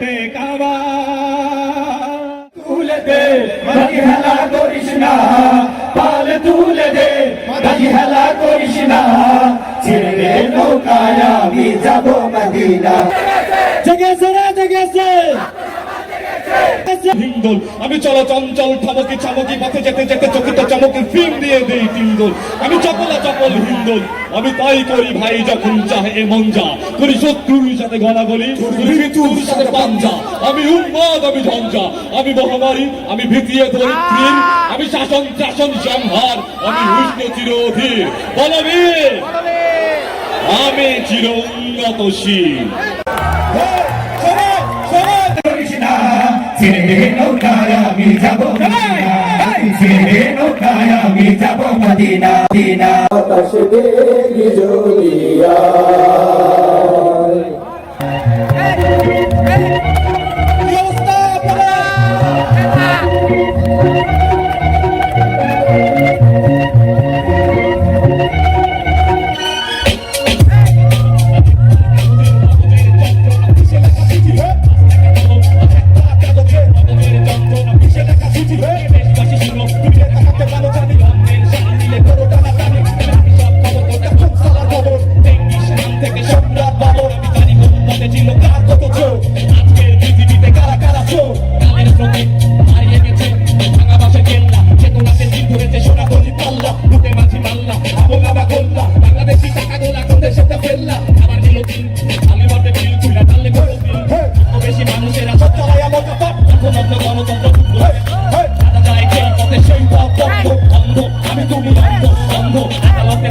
পেটে কাবা তুলে দে মাটি হেলা করিস না পাল তুলে দে মাটি হেলা করিস না ছেড়ে দে নৌকায় আমি যাব মদিনা জেগেছে রে জেগেছে হিন্দোল আমি চলো চঞ্চল ঠমকি চমকি পথে যেতে যেতে চকিত চমকি ফিম দিয়ে দেই তিনদোল আমি চপলা চপল হিন্দোল আমি তাই করি ভাই যখন চাহে এ মন যা করি শত্রুর সাথে গলাগলি মৃত্যুর সাথে পাঞ্জা। আমি উন্মাদ আমি ঝঞ্ঝা। আমি মহামারী আমি ভীতিয়ে ধরিত্রীর। আমি শাসন শাসন সংহার আমি উষ্ণ চিরধীর। বলবীর আমি চির উন্নতশীল না ছেড়ে নৌকায় আমি যাব ছেড়ে নৌকায় আমি যাব মদিনা দিনা আকাশ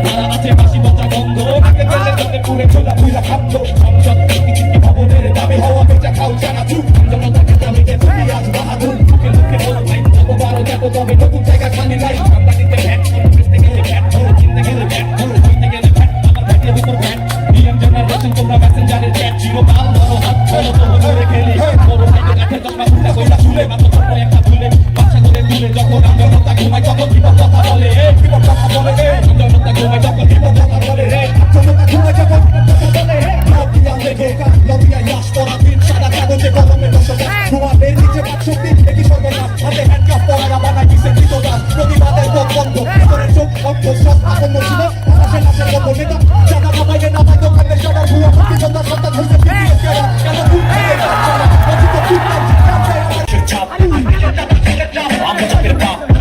যারা আছে বাসি বচা বন্ধ। আগে গেলে তাদের পুরে ছোলা পুইলা খাদ্য। সংসদ চিন্তি ভবনের দাবি, হওয়া বেচা খাও জানা চুপ জনতাকে দাবিতে তুমি আজ বাহাদুর। মুখে মুখে বলো, ভাই তবু বারো দেখো তবে নতুন জায়গা খানি নাই। ঠান্ডাটিতে ভ্যাট বেঁচতে গেলে ভ্যাট ধরো চিনতে গেলে ভ্যাট ধরো হইতে গেলে ভ্যাট আমার ভ্যাটের উপর ভ্যাট নিয়ম জানার রচন, তোমরা মেসেঞ্জারের ভ্যাট জিরো বাল ধরো হাত ধরো তবু ধরে খেলি। বড় থেকে কাঠের চশমা ফুটা কইলা চুলে মাত্র একটা ভুলে বাচ্চা করে তুলে, যখন আমরা কথা ঘুমাই, তখন বিপদ কথা বলে। চোখ অর্থ সব আপন নসিব পাশে না চলে বসে না জানা ভাবাইলে না পাই দোকানে সবার ভুয়া পাখি সন্ধ্যা সন্তান হইছে কেন আমি চাপের পা